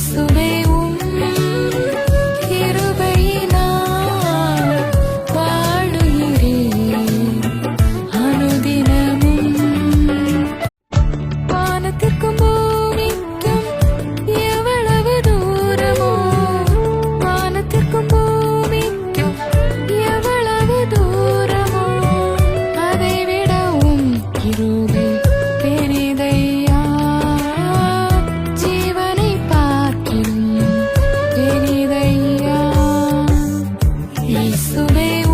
இயேசுவே உம் to me.